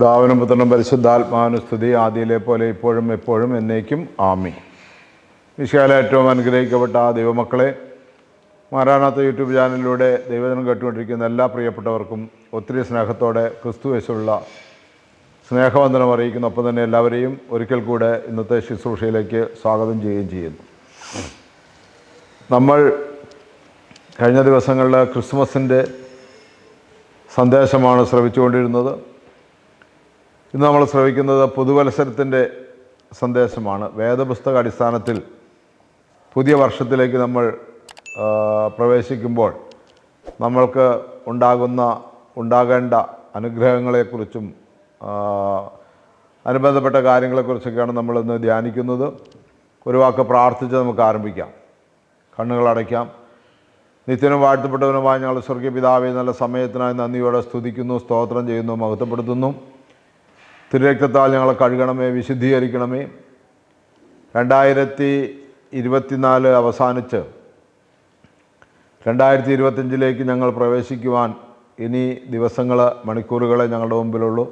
ദാവനും പുത്രനും പരിശുദ്ധാത്മാനുസ്തുതി ആദ്യയിലെ പോലെ ഇപ്പോഴും എപ്പോഴും എന്നേക്കും ആമി വിശാല ഏറ്റവും അനുഗ്രഹിക്കപ്പെട്ട ആ ദൈവമക്കളെ മാരാണാത്ത യൂട്യൂബ് ചാനലിലൂടെ ദൈവജനം കേട്ടുകൊണ്ടിരിക്കുന്ന എല്ലാ പ്രിയപ്പെട്ടവർക്കും ഒത്തിരി സ്നേഹത്തോടെ ക്രിസ്തു യേശുള്ള സ്നേഹവന്ദനം അറിയിക്കുന്ന ഒപ്പം തന്നെ എല്ലാവരെയും ഒരിക്കൽ കൂടെ ഇന്നത്തെ ശുശ്രൂഷയിലേക്ക് സ്വാഗതം ചെയ്യുകയും ചെയ്യുന്നു. നമ്മൾ കഴിഞ്ഞ ദിവസങ്ങളിൽ ക്രിസ്മസിന്റെ സന്ദേശമാണ് ശ്രവിച്ചുകൊണ്ടിരുന്നത്. ഇന്ന് നമ്മൾ ശ്രവിക്കുന്നത് പുതുവത്സരത്തിന്റെ സന്ദേശമാണ്. വേദപുസ്തക അടിസ്ഥാനത്തിൽ പുതിയ വർഷത്തിലേക്ക് നമ്മൾ പ്രവേശിക്കുമ്പോൾ നമ്മൾക്ക് ഉണ്ടാകുന്ന ഉണ്ടാകേണ്ട അനുഗ്രഹങ്ങളെക്കുറിച്ചും അനുബന്ധപ്പെട്ട കാര്യങ്ങളെക്കുറിച്ചൊക്കെയാണ് നമ്മളിന്ന് ധ്യാനിക്കുന്നത്. ഒരു വാക്ക് പ്രാർത്ഥിച്ച് നമുക്ക് ആരംഭിക്കാം. കണ്ണുകളടയ്ക്കാം നിത്യനും വാഴ്ത്തപ്പെട്ടവനുമായ ഞങ്ങൾ സ്വർഗീയ പിതാവെ നല്ല സമയത്തിനായി നന്ദിയോടെ സ്തുതിക്കുന്നു സ്തോത്രം ചെയ്യുന്നു മഹത്വപ്പെടുത്തുന്നു. തിരുരക്തത്താൽ ഞങ്ങളെ കഴുകണമേ വിശുദ്ധീകരിക്കണമേ. രണ്ടായിരത്തി ഇരുപത്തിനാല് അവസാനിച്ച് രണ്ടായിരത്തി ഇരുപത്തഞ്ചിലേക്ക് ഞങ്ങൾ പ്രവേശിക്കുവാൻ ഇനി ദിവസങ്ങൾ മണിക്കൂറുകളെ ഞങ്ങളുടെ മുമ്പിലുള്ളൂ.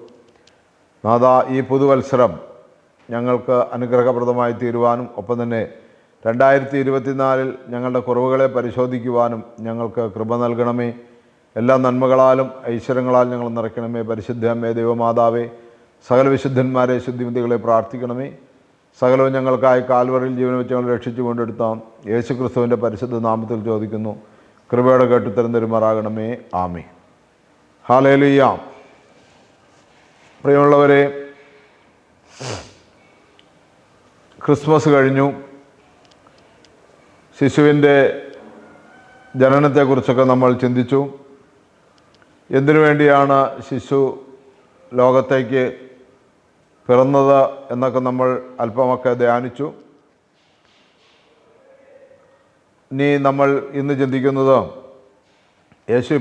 നാഥ ഈ പുതുവത്സരം ഞങ്ങൾക്ക് അനുഗ്രഹപ്രദമായി തീരുവാനും ഒപ്പം തന്നെ രണ്ടായിരത്തി ഇരുപത്തിനാലിൽ ഞങ്ങളുടെ കുറവുകളെ പരിശോധിക്കുവാനും ഞങ്ങൾക്ക് കൃപ നൽകണമേ. എല്ലാ നന്മകളാലും ഐശ്വര്യങ്ങളാൽ ഞങ്ങൾ നിറയ്ക്കണമേ. പരിശുദ്ധ അമ്മേ ദൈവമാതാവേ സകല വിശുദ്ധന്മാരെ ശുദ്ധിമതികളെ പ്രാർത്ഥിക്കണമേ. സകലവും ഞങ്ങൾക്കായി കാൽവറിൽ ജീവൻ വെച്ച് ഞങ്ങൾ രക്ഷിച്ചു കൊണ്ടെടുത്ത. യേശു ക്രിസ്തുവിന്റെ പരിശുദ്ധ നാമത്തിൽ ചോദിക്കുന്നു. കൃപയുടെ കേട്ടുത്തരം തരുമാറാകണമേ ആമി ഹാലേലിയ പ്രിയമുള്ളവരെ ക്രിസ്മസ് കഴിഞ്ഞു. ശിശുവിന്റെ ജനനത്തെക്കുറിച്ചൊക്കെ നമ്മൾ ചിന്തിച്ചു. എന്തിനു വേണ്ടിയാണ് ശിശു ലോകത്തേക്ക് പിറന്നത് എന്നൊക്കെ നമ്മൾ അല്പമൊക്കെ ധ്യാനിച്ചു. ഇനി നമ്മൾ ഇന്ന് ചിന്തിക്കുന്നത് യേശു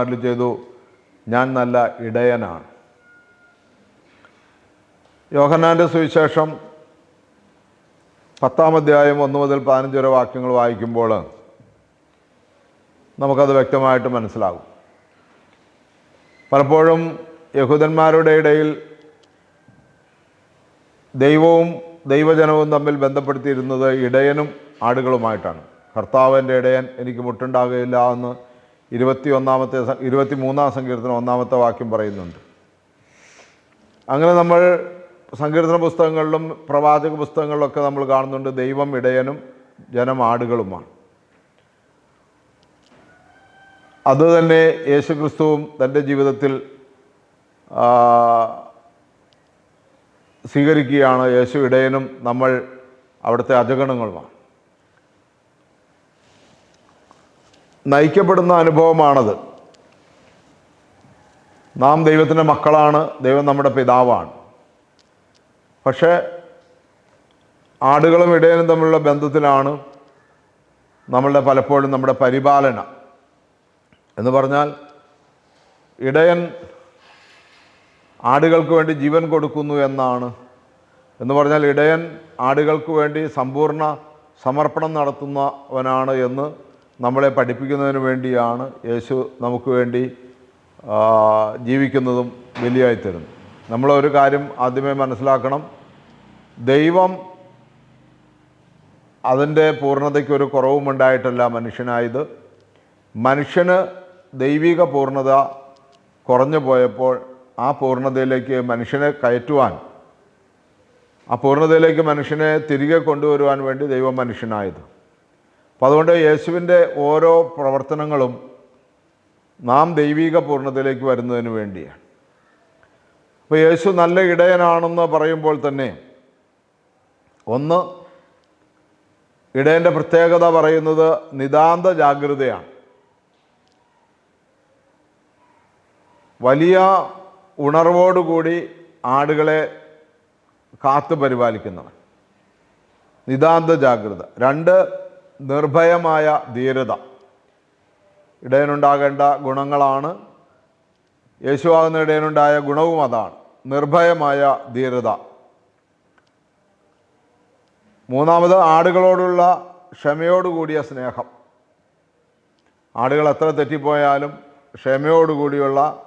അരുളി ചെയ്തു ഞാൻ നല്ല ഇടയനാണ്. യോഹന്നാന്റെ സുവിശേഷം പത്താം അധ്യായം ഒന്ന് മുതൽ പതിനഞ്ച് വരെ വാക്യങ്ങൾ വായിക്കുമ്പോൾ നമുക്കത് വ്യക്തമായിട്ട് മനസ്സിലാകും. പലപ്പോഴും യഹൂദന്മാരുടെ ഇടയിൽ ദൈവവും ദൈവജനവും തമ്മിൽ ബന്ധപ്പെടുത്തിയിരുന്നത് ഇടയനും ആടുകളുമായിട്ടാണ്. കർത്താവിന്റെ ഇടയൻ എനിക്ക് മുട്ടുണ്ടാകുകയില്ല എന്ന് ഇരുപത്തി ഒന്നാമത്തെ ഇരുപത്തി മൂന്നാം സങ്കീർത്തനം ഒന്നാമത്തെ വാക്യം പറയുന്നുണ്ട്. അങ്ങനെ നമ്മൾ സങ്കീർത്തന പുസ്തകങ്ങളിലും പ്രവാചക പുസ്തകങ്ങളിലൊക്കെ നമ്മൾ കാണുന്നുണ്ട് ദൈവം ഇടയനും ജനം ആടുകളുമാണ്. അതുതന്നെ യേശുക്രിസ്തുവും തന്റെ ജീവിതത്തിൽ സ്വീകരിക്കുകയാണ് യേശു ഇടയനും നമ്മൾ അവിടുത്തെ അജഗണങ്ങളുമാണ്. നയിക്കപ്പെടുന്ന അനുഭവമാണത്. നാം ദൈവത്തിന്റെ മക്കളാണ് ദൈവം നമ്മുടെ പിതാവാണ്. പക്ഷേ ആടുകളും ഇടയനും തമ്മിലുള്ള ബന്ധത്തിലാണ് നമ്മളുടെ പലപ്പോഴും നമ്മുടെ പരിപാലന. എന്ന് പറഞ്ഞാൽ ഇടയൻ ആടുകൾക്ക് വേണ്ടി ജീവൻ കൊടുക്കുന്നു എന്നാണ്. എന്ന് പറഞ്ഞാൽ ഇടയൻ ആടുകൾക്ക് വേണ്ടി സമ്പൂർണ സമർപ്പണം നടത്തുന്നവനാണ് എന്ന് നമ്മളെ പഠിപ്പിക്കുന്നതിന് വേണ്ടിയാണ് യേശു നമുക്ക് വേണ്ടി ജീവിക്കുന്നതും ബലിയായി തരുന്നു നമ്മളൊരു കാര്യം ആദ്യമേ മനസ്സിലാക്കണം. ദൈവം അതിന്റെ പൂർണതയ്ക്ക് ഒരു കുറവും ഉണ്ടായിട്ടല്ല മനുഷ്യനായത്. മനുഷ്യന് ദൈവിക പൂർണത കുറഞ്ഞു പോയപ്പോൾ ആ പൂർണതയിലേക്ക് മനുഷ്യനെ കയറ്റുവാൻ ആ പൂർണതയിലേക്ക് മനുഷ്യനെ തിരികെ കൊണ്ടുവരുവാൻ വേണ്ടി ദൈവം മനുഷ്യനായത്. അപ്പോൾ അതുകൊണ്ട് യേശുവിന്റെ ഓരോ പ്രവർത്തനങ്ങളും നാം ദൈവിക പൂർണതയിലേക്ക് വരുന്നതിന് വേണ്ടിയാണ്. അപ്പോൾ യേശു നല്ല ഇടയനാണെന്ന് പറയുമ്പോൾ തന്നെ ഒന്ന് ഇടയന്റെ പ്രത്യേകത പറയുന്നത് നിതാന്ത ജാഗ്രതയാണ്. വലിയ ഉണർവോടുകൂടി ആടുകളെ കാത്തു പരിപാലിക്കുന്നവൻ. നിതാന്ത ജാഗ്രത. രണ്ട് നിർഭയമായ ധീരത. ഇടയനുണ്ടാകേണ്ട ഗുണങ്ങളാണ്. യേശുവാകുന്ന ഇടയനുണ്ടായ ഗുണവും അതാണ്. നിർഭയമായ ധീരത. മൂന്നാമത് ആടുകളോടുള്ള ക്ഷമയോടുകൂടിയ സ്നേഹം. ആടുകൾ എത്ര തെറ്റിപ്പോയാലും ക്ഷമയോടുകൂടിയുള്ള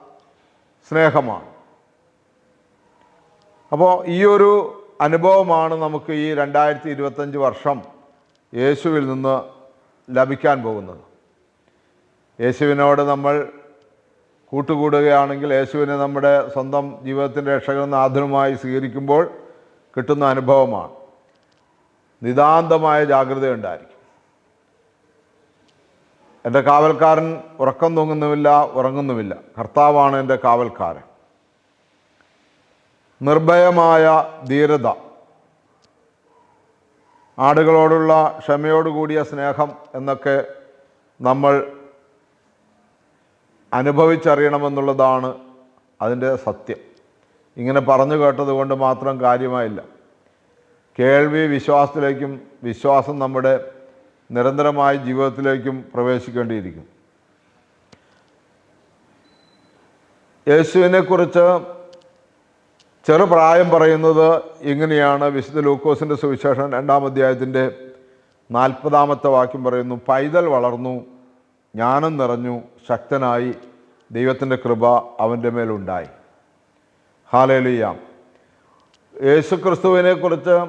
സ്നേഹമാണ്. അപ്പോൾ ഈ ഒരു അനുഭവമാണ് നമുക്ക് ഈ രണ്ടായിരത്തി ഇരുപത്തഞ്ച് വർഷം യേശുവിൽ നിന്ന് ലഭിക്കാൻ പോകുന്നത്. യേശുവിനോട് നമ്മൾ കൂട്ടുകൂടുകയാണെങ്കിൽ യേശുവിനെ നമ്മുടെ സ്വന്തം ജീവിതത്തിന്റെ രക്ഷകനും നാഥനുമായി സ്വീകരിക്കുമ്പോൾ കിട്ടുന്ന അനുഭവമാണ്. നിതാന്തമായ ജാഗ്രത ഉണ്ടായിരിക്കും എന്റെ കാവൽക്കാരൻ ഉറക്കം തൂങ്ങുന്നുമില്ല ഉറങ്ങുന്നുമില്ല. കർത്താവാണ് എന്റെ കാവൽക്കാരൻ. നിർഭയമായ ധീരത ആടുകളോടുള്ള ക്ഷമയോടുകൂടിയ സ്നേഹം എന്നൊക്കെ നമ്മൾ അനുഭവിച്ചറിയണമെന്നുള്ളതാണ് അതിന്റെ സത്യം. ഇങ്ങനെ പറഞ്ഞു കേട്ടതുകൊണ്ട് മാത്രം കാര്യമായില്ല. കേൾവി വിശ്വാസത്തിലേക്കും വിശ്വാസം നമ്മുടെ നിരന്തരമായ ജീവിതത്തിലേക്കും പ്രവേശിക്കേണ്ടിയിരിക്കും. യേശുവിനെക്കുറിച്ച് ചെറുപ്രായം പറയുന്നത് ഇങ്ങനെയാണ്. വിശുദ്ധ ലൂക്കോസിന്റെ സുവിശേഷം രണ്ടാം അധ്യായത്തിന്റെ നാൽപ്പതാമത്തെ വാക്യം പറയുന്നു പൈതൽ വളർന്നു ജ്ഞാനം നിറഞ്ഞു ശക്തനായി ദൈവത്തിന്റെ കൃപ അവന്റെ മേലുണ്ടായി ഹാലേലിയാം. യേശുക്രിസ്തുവിനെക്കുറിച്ച്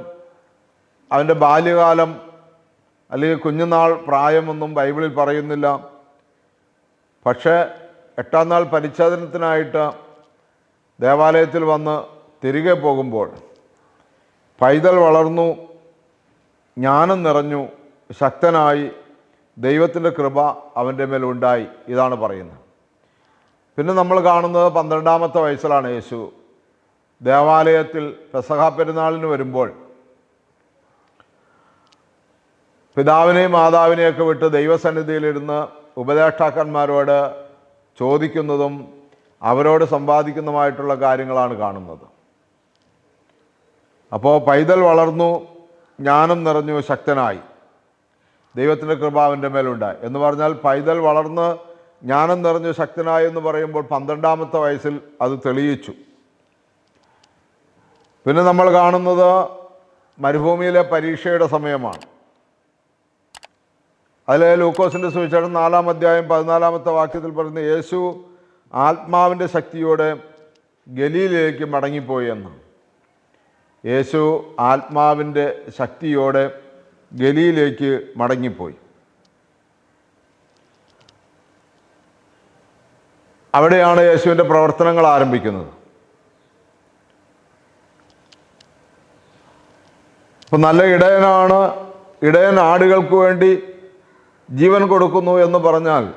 അവന്റെ ബാല്യകാലം അല്ലെങ്കിൽ കുഞ്ഞുനാൾ പ്രായമൊന്നും ബൈബിളിൽ പറയുന്നില്ല. പക്ഷേ എട്ടാം നാൾ പരിച്ഛേദനത്തിനായിട്ട് ദേവാലയത്തിൽ വന്ന് തിരികെ പോകുമ്പോൾ പൈതൽ വളർന്നു ജ്ഞാനം നിറഞ്ഞു ശക്തനായി ദൈവത്തിന്റെ കൃപ അവന്റെ മേലുണ്ടായി ഇതാണ് പറയുന്നത്. പിന്നെ നമ്മൾ കാണുന്നത് പന്ത്രണ്ടാമത്തെ വയസ്സിലാണ് യേശു. ദേവാലയത്തിൽ പെസഹ പെരുന്നാളിന് വരുമ്പോൾ പിതാവിനെയും മാതാവിനെയൊക്കെ വിട്ട് ദൈവസന്നിധിയിലിരുന്ന് ഉപദേഷ്ടാക്കന്മാരോട് ചോദിക്കുന്നതും അവരോട് സമ്പാദിക്കുന്നതുമായിട്ടുള്ള കാര്യങ്ങളാണ് കാണുന്നത്. അപ്പോൾ പൈതൽ വളർന്നു ജ്ഞാനം നിറഞ്ഞു ശക്തനായി. ദൈവത്തിന്റെ കൃപ അവന്റെ മേലുണ്ടായി. എന്ന് പറഞ്ഞാൽ പൈതൽ വളർന്ന് ജ്ഞാനം നിറഞ്ഞു ശക്തനായി എന്ന് പറയുമ്പോൾ പന്ത്രണ്ടാമത്തെ വയസ്സിൽ അത് തെളിയിച്ചു. പിന്നെ നമ്മൾ കാണുന്നത് മരുഭൂമിയിലെ പരീക്ഷയുടെ സമയമാണ്. അതിൽ ലൂക്കോസിന്റെ സുവിശേഷം നാലാം അധ്യായം പതിനാലാമത്തെ വാക്യത്തിൽ പറയുന്ന യേശു ആത്മാവിന്റെ ശക്തിയോടെ ഗലീലയിലേക്ക് മടങ്ങിപ്പോയി എന്നാണ് യേശു ആത്മാവിന്റെ ശക്തിയോടെ ഗലിയിലേക്ക് മടങ്ങിപ്പോയി. അവിടെയാണ് യേശുവിന്റെ പ്രവർത്തനങ്ങൾ ആരംഭിക്കുന്നത്. ഇപ്പം നല്ല ഇടയനാണ് ഇടയൻ ആടുകൾക്ക് വേണ്ടി ജീവൻ കൊടുക്കുന്നു എന്ന് പറഞ്ഞാൽ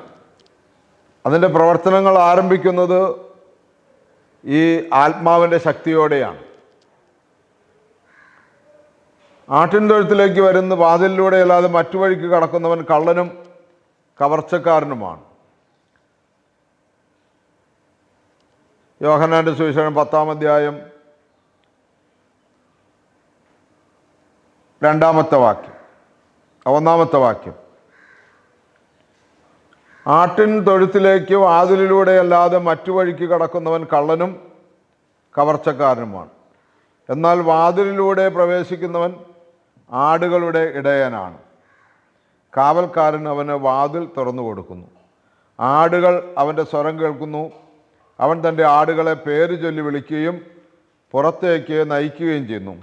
അതിന്റെ പ്രവർത്തനങ്ങൾ ആരംഭിക്കുന്നത് ഈ ആത്മാവിന്റെ ശക്തിയോടെയാണ്. ആട്ടിൻ തൊഴുത്തിലേക്ക് വരുന്ന വാതിലിലൂടെ അല്ലാതെ മറ്റു വഴിക്ക് കടക്കുന്നവൻ കള്ളനും കവർച്ചക്കാരനുമാണ്. യോഹനാന്റെ സുവിശേഷം പത്താം അധ്യായം രണ്ടാമത്തെ വാക്യം ഒന്നാമത്തെ വാക്യം. ആട്ടിൻ തൊഴുത്തിലേക്ക് വാതിലിലൂടെ അല്ലാതെ മറ്റു വഴിക്ക് കടക്കുന്നവൻ കള്ളനും കവർച്ചക്കാരനുമാണ്. എന്നാൽ വാതിലിലൂടെ പ്രവേശിക്കുന്നവൻ ആടുകളുടെ ഇടയനാണ്. കാവൽക്കാരൻ അവന് വാതിൽ തുറന്നു കൊടുക്കുന്നു. ആടുകൾ അവന്റെ സ്വരം കേൾക്കുന്നു. അവൻ തന്റെ ആടുകളെ പേര് ചൊല്ലി വിളിക്കുകയും പുറത്തേക്ക് നയിക്കുകയും ചെയ്യുന്നു.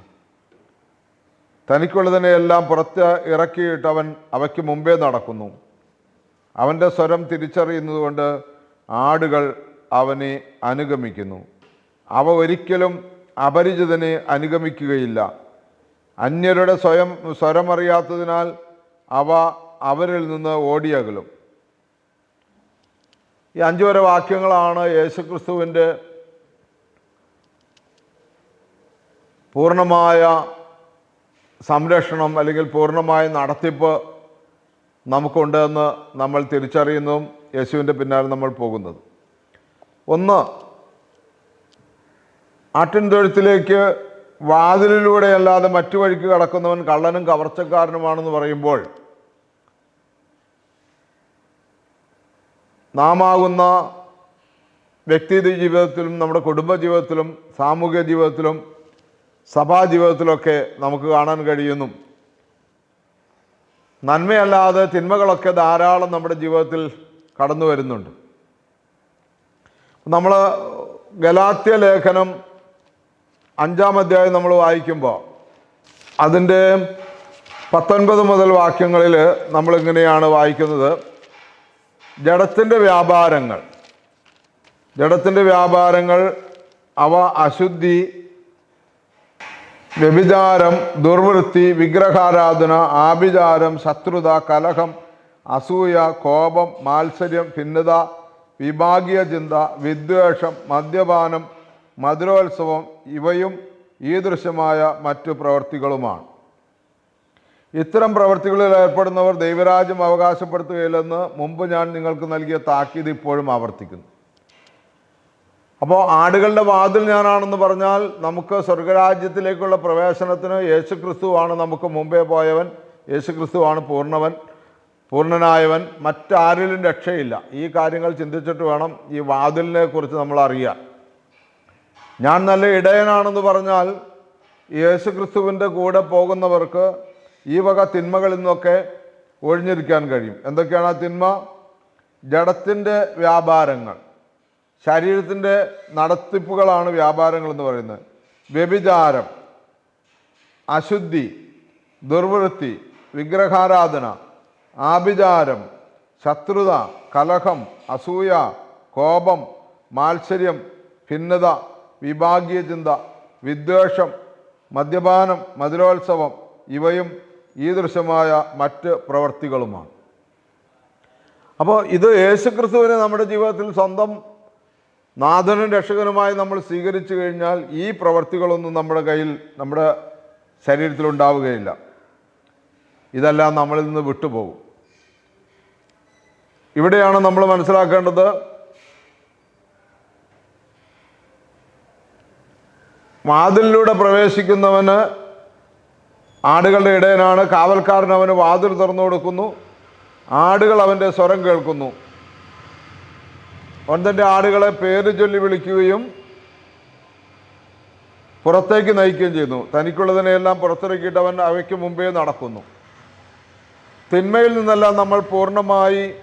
തനിക്കുള്ളതിനെയെല്ലാം പുറത്ത് ഇറക്കിയിട്ട് അവൻ അവയ്ക്ക് മുമ്പേ നടക്കുന്നു. അവന്റെ സ്വരം തിരിച്ചറിയുന്നതുകൊണ്ട് ആടുകൾ അവനെ അനുഗമിക്കുന്നു. അവ ഒരിക്കലും അപരിചിതനെ അനുഗമിക്കുകയില്ല. അന്യരുടെ സ്വയം സ്വരമറിയാത്തതിനാൽ അവ അവരിൽ നിന്ന് ഓടിയകലും. ഈ അഞ്ചു വരെ വാക്യങ്ങളാണ് യേശുക്രിസ്തുവിന്റെ പൂർണമായ സംരക്ഷണം അല്ലെങ്കിൽ പൂർണമായ നടത്തിപ്പ് നമുക്കുണ്ടെന്ന് നമ്മൾ തിരിച്ചറിയുന്നു യേശുവിന്റെ പിന്നാലെ നമ്മൾ പോകുന്നത്. ഒന്ന് ആട്ടിൻതൊഴുത്തിലേക്ക് വാതിലിലൂടെ അല്ലാതെ മറ്റു വഴിക്ക് കടക്കുന്നവൻ കള്ളനും കവർച്ചക്കാരനുമാണെന്ന് പറയുമ്പോൾ നാം ആകുന്ന വ്യക്തി ജീവിതത്തിലും നമ്മുടെ കുടുംബ ജീവിതത്തിലും സാമൂഹിക ജീവിതത്തിലും സഭാ ജീവിതത്തിലൊക്കെ നമുക്ക് കാണാൻ കഴിയുന്നു. നന്മയല്ലാതെ തിന്മകളൊക്കെ ധാരാളം നമ്മുടെ ജീവിതത്തിൽ കടന്നു വരുന്നുണ്ട്. നമ്മൾ ഗലാത്യ ലേഖനം അഞ്ചാം അധ്യായം നമ്മൾ വായിക്കുമ്പോൾ അതിന്റെ പത്തൊൻപത് മുതൽ വാക്യങ്ങളിൽ നമ്മളിങ്ങനെയാണ് വായിക്കുന്നത്. ജഡത്തിന്റെ വ്യാപാരങ്ങൾ. ജഡത്തിന്റെ വ്യാപാരങ്ങൾ അവ അശുദ്ധി വ്യഭിചാരം ദുർവൃത്തി വിഗ്രഹാരാധന ആഭിചാരം ശത്രുത കലഹം അസൂയ കോപം മാത്സര്യം ഭിന്നത വിഭാഗീയ ചിന്ത വിദ്വേഷം മദ്യപാനം മധുരോത്സവം ഇവയും ഈ ദൃശ്യമായ മറ്റു പ്രവൃത്തികളുമാണ് ഇത്തരം പ്രവൃത്തികളിൽ ഏർപ്പെടുന്നവർ ദൈവരാജ്യം അവകാശപ്പെടുത്തുകയില്ലെന്ന് മുമ്പ് ഞാൻ നിങ്ങൾക്ക് നൽകിയ താക്കീത് ഇപ്പോഴും ആവർത്തിക്കുന്നു. അപ്പോൾ ആടുകളുടെ വാതിൽ ഞാനാണെന്ന് പറഞ്ഞാൽ നമുക്ക് സ്വർഗരാജ്യത്തിലേക്കുള്ള പ്രവേശനത്തിന് യേശു ക്രിസ്തുവാണ് നമുക്ക് മുമ്പേ പോയവൻ യേശു ക്രിസ്തുവാണ് പൂർണവൻ പൂർണനായവൻ മറ്റാരിലും രക്ഷയില്ല. ഈ കാര്യങ്ങൾ ചിന്തിച്ചിട്ട് വേണം ഈ വാതിലിനെ കുറിച്ച് നമ്മൾ അറിയാൻ. ഞാൻ നല്ല ഇടയനാണെന്ന് പറഞ്ഞാൽ യേശു ക്രിസ്തുവിന്റെ കൂടെ പോകുന്നവർക്ക് ഈ വക തിന്മകളിൽ നിന്നൊക്കെ ഒഴിഞ്ഞിരിക്കാൻ കഴിയും. എന്തൊക്കെയാണ് ആ തിന്മ? ജഡത്തിന്റെ വ്യാപാരങ്ങൾ. ശരീരത്തിന്റെ നടത്തിപ്പുകളാണ് വ്യാപാരങ്ങൾ എന്ന് പറയുന്നത്. വ്യഭിചാരം അശുദ്ധി ദുർവൃത്തി വിഗ്രഹാരാധന ആഭിചാരം ശത്രുത കലഹം അസൂയ കോപം മാത്സര്യം ഭിന്നത വിഭാഗീയ ചിന്ത വിദ്വേഷം മദ്യപാനം മധുരോത്സവം ഇവയും ഈ ദൃശ്യമായ മറ്റ് പ്രവർത്തികളുമാണ്. അപ്പോൾ ഇത് യേശുക്രിസ്തുവിനെ നമ്മുടെ ജീവിതത്തിൽ സ്വന്തം നാഥനും രക്ഷകനുമായി നമ്മൾ സ്വീകരിച്ചു കഴിഞ്ഞാൽ ഈ പ്രവർത്തികളൊന്നും നമ്മുടെ കയ്യിൽ നമ്മുടെ ശരീരത്തിൽ ഉണ്ടാവുകയില്ല. ഇതെല്ലാം നമ്മളിൽ നിന്ന് വിട്ടുപോകും. ഇവിടെയാണ് നമ്മൾ മനസ്സിലാക്കേണ്ടത് വാതിലിലൂടെ പ്രവേശിക്കുന്നവന് ആടുകളുടെ ഇടയനാണ് കാവൽക്കാരൻ അവന് വാതിൽ തുറന്നു കൊടുക്കുന്നു ആടുകൾ അവന്റെ സ്വരം കേൾക്കുന്നു. അവൻ തന്റെ ആടുകളെ പേര് ചൊല്ലി വിളിക്കുകയും പുറത്തേക്ക് നയിക്കുകയും ചെയ്യുന്നു. തനിക്കുള്ളതിനെയെല്ലാം പുറത്തിറക്കിയിട്ട് അവൻ അവയ്ക്ക് മുമ്പേ നടക്കുന്നു. തിന്മയിൽ നിന്നെല്ലാം നമ്മൾ പൂർണമായി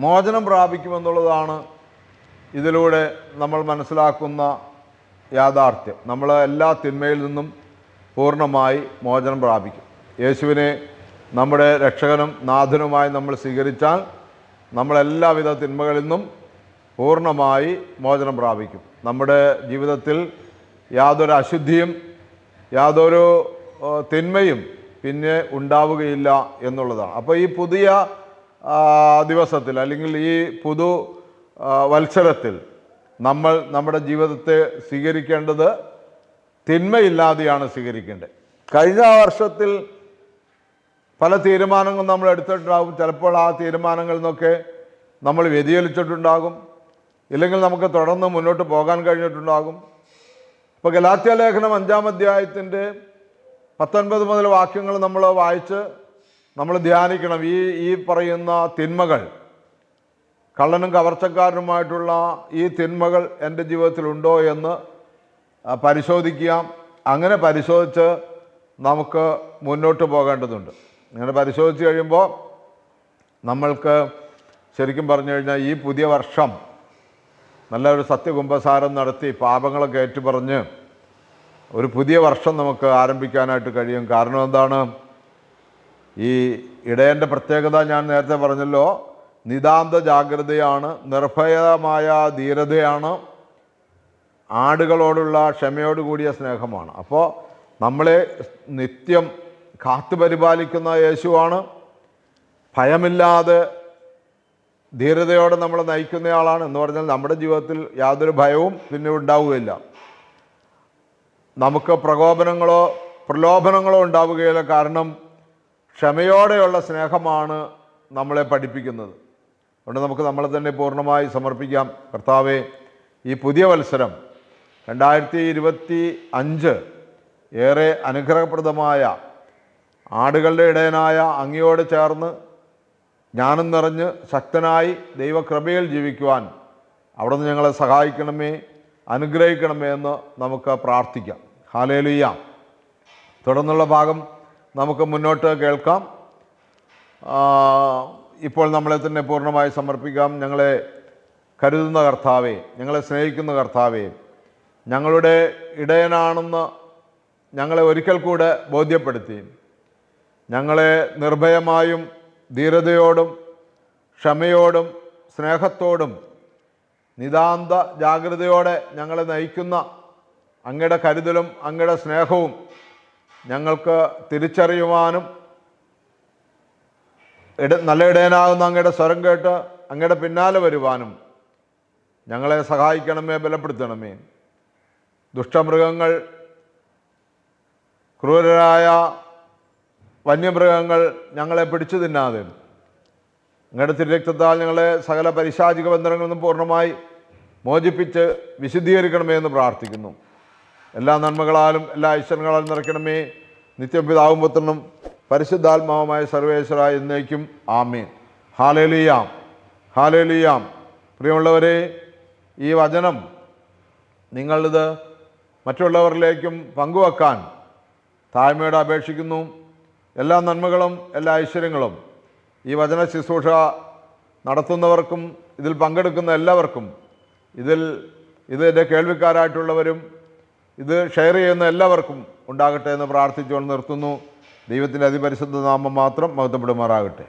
മോചനം പ്രാപിക്കുമെന്നുള്ളതാണ് ഇതിലൂടെ നമ്മൾ മനസ്സിലാക്കുന്ന യാഥാർത്ഥ്യം. നമ്മൾ എല്ലാ തിന്മയിൽ നിന്നും പൂർണമായി മോചനം പ്രാപിക്കും. യേശുവിനെ നമ്മുടെ രക്ഷകനും നാഥനുമായി നമ്മൾ സ്വീകരിച്ചാൽ നമ്മളെല്ലാവിധ തിന്മകളിൽ നിന്നും പൂർണമായി മോചനം പ്രാപിക്കും. നമ്മുടെ ജീവിതത്തിൽ യാതൊരു അശുദ്ധിയും യാതൊരു തിന്മയും പിന്നെ ഉണ്ടാവുകയില്ല എന്നുള്ളതാണ്. അപ്പോൾ ഈ പുതിയ ദിവസത്തിൽ അല്ലെങ്കിൽ ഈ പുതു വത്സരത്തിൽ നമ്മൾ നമ്മുടെ ജീവിതത്തെ സ്വീകരിക്കേണ്ടത് തിന്മയില്ലാതെയാണ് സ്വീകരിക്കേണ്ടത്. കഴിഞ്ഞ വർഷത്തിൽ പല തീരുമാനങ്ങളും നമ്മൾ എടുത്തിട്ടുണ്ടാകും. ചിലപ്പോൾ ആ തീരുമാനങ്ങളിൽ നിന്നൊക്കെ നമ്മൾ വ്യതിചലിച്ചിട്ടുണ്ടാകും. ഇല്ലെങ്കിൽ നമുക്ക് തുടർന്ന് മുന്നോട്ട് പോകാൻ കഴിഞ്ഞിട്ടുണ്ടാകും. ഇപ്പോൾ ഗലാത്യ ലേഖനം അഞ്ചാം അധ്യായത്തിന്റെ പത്തൊൻപത് മുതൽ വാക്യങ്ങൾ നമ്മൾ വായിച്ച് നമ്മൾ ധ്യാനിക്കണം. ഈ ഈ പറയുന്ന തിന്മകൾ കള്ളനും കവർച്ചക്കാരനുമായിട്ടുള്ള ഈ തിന്മകൾ എന്റെ ജീവിതത്തിലുണ്ടോ എന്ന് പരിശോധിക്കാം. അങ്ങനെ പരിശോധിച്ച് നമുക്ക് മുന്നോട്ട് പോകേണ്ടതുണ്ട്. അങ്ങനെ പരിശോധിച്ച് കഴിയുമ്പോൾ നമ്മൾക്ക് ശരിക്കും പറഞ്ഞു കഴിഞ്ഞാൽ ഈ പുതിയ വർഷം നല്ലൊരു സത്യകുംഭസാരം നടത്തി പാപങ്ങളൊക്കെ ഏറ്റുപറഞ്ഞ് ഒരു പുതിയ വർഷം നമുക്ക് ആരംഭിക്കാനായിട്ട് കഴിയും. കാരണം എന്താണ്? ഈ ഇടയന്റെ പ്രത്യേകത ഞാൻ നേരത്തെ പറഞ്ഞല്ലോ. നിതാന്ത ജാഗ്രതയാണ് നിർഭയമായ ധീരതയാണ് ആടുകളോടുള്ള ക്ഷമയോടുകൂടിയ സ്നേഹമാണ്. അപ്പോൾ നമ്മളെ നിത്യം കാത്തുപരിപാലിക്കുന്ന യേശുവാണ്. ഭയമില്ലാതെ ധീരതയോടെ നമ്മൾ നയിക്കുന്നയാളാണ് എന്ന് പറഞ്ഞാൽ നമ്മുടെ ജീവിതത്തിൽ യാതൊരു ഭയവും പിന്നെ ഉണ്ടാവുകയില്ല. നമുക്ക് പ്രകോപനങ്ങളോ പ്രലോഭനങ്ങളോ ഉണ്ടാവുകയില്ല. കാരണം ക്ഷമയോടെയുള്ള സ്നേഹമാണ് നമ്മളെ പഠിപ്പിക്കുന്നത്. അതുകൊണ്ട് നമുക്ക് നമ്മളെ തന്നെ പൂർണമായി സമർപ്പിക്കാം. കർത്താവെ ഈ പുതിയ മത്സരം രണ്ടായിരത്തി ഇരുപത്തി അഞ്ച് ഏറെ അനുഗ്രഹപ്രദമായ ആടുകളുടെ ഇടയനായ അങ്ങയോട് ചേർന്ന് ജ്ഞാനം നിറഞ്ഞ് ശക്തനായി ദൈവകൃപയിൽ ജീവിക്കുവാൻ അവിടുന്ന് ഞങ്ങളെ സഹായിക്കണമേ അനുഗ്രഹിക്കണമേ എന്ന് നമുക്ക് പ്രാർത്ഥിക്കാം. ഹാലേലുയ്യ തുടർന്നുള്ള ഭാഗം നമുക്ക് മുന്നോട്ട് കേൾക്കാം. ഇപ്പോൾ നമ്മളെ തന്നെ പൂർണമായി സമർപ്പിക്കാം. ഞങ്ങളെ കരുതുന്ന കർത്താവേ ഞങ്ങളെ സ്നേഹിക്കുന്ന കർത്താവേ ഞങ്ങളുടെ ഇടയനാണെന്ന് ഞങ്ങളെ ഒരിക്കൽ കൂടെ ബോധ്യപ്പെടുത്തി. ഞങ്ങളെ നിർഭയമായും ധീരതയോടും ക്ഷമയോടും സ്നേഹത്തോടും നിതാന്ത ജാഗ്രതയോടെ ഞങ്ങളെ നയിക്കുന്ന അങ്ങയുടെ കരുതലും അങ്ങയുടെ സ്നേഹവും ഞങ്ങൾക്ക് തിരിച്ചറിയുവാനും ഇട നല്ല ഇടയനാകുന്ന അങ്ങയുടെ സ്വരം കേട്ട് അങ്ങയുടെ പിന്നാലെ വരുവാനും ഞങ്ങളെ സഹായിക്കണമേ ബലപ്പെടുത്തണമേ. ദുഷ്ടമൃഗങ്ങൾ ക്രൂരരായ വന്യമൃഗങ്ങൾ ഞങ്ങളെ പിടിച്ചു തിന്നാതെ. അങ്ങയുടെ തിരുരക്തത്താൽ ഞങ്ങളെ സകല പരിശാചിക ബന്ധനങ്ങളിൽ നിന്നും പൂർണമായി മോചിപ്പിച്ച് വിശുദ്ധീകരിക്കണമേ എന്ന് പ്രാർത്ഥിക്കുന്നു. എല്ലാ നന്മകളാലും എല്ലാ ഐശ്വര്യങ്ങളാലും നിറയ്ക്കണമേ. നിത്യപിതാവും പുത്രനും പരിശുദ്ധാത്മാവുമായ സർവേശ്വര എന്നേക്കും ആമേൻ. ഹാലേലിയാം ഹാലേലിയാം. പ്രിയമുള്ളവരെ ഈ വചനം നിങ്ങളിത് മറ്റുള്ളവരിലേക്കും പങ്കുവെക്കാൻ താഴ്മയോടെ അപേക്ഷിക്കുന്നു. എല്ലാ നന്മകളും എല്ലാ ഐശ്വര്യങ്ങളും ഈ വചന ശുശ്രൂഷ നടത്തുന്നവർക്കും ഇതിൽ പങ്കെടുക്കുന്ന എല്ലാവർക്കും ഇതിൽ ഇതിന്റെ കേൾവിക്കാരായിട്ടുള്ളവരും ഇത് ഷെയർ ചെയ്യുന്ന എല്ലാവർക്കും ഉണ്ടാകട്ടെ എന്ന് പ്രാർത്ഥിച്ചുകൊണ്ട് നിർത്തുന്നു. ദൈവത്തിന്റെ അതിപരിശുദ്ധ നാമം മാത്രം മഹത്വപ്പെടുമാറാകട്ടെ.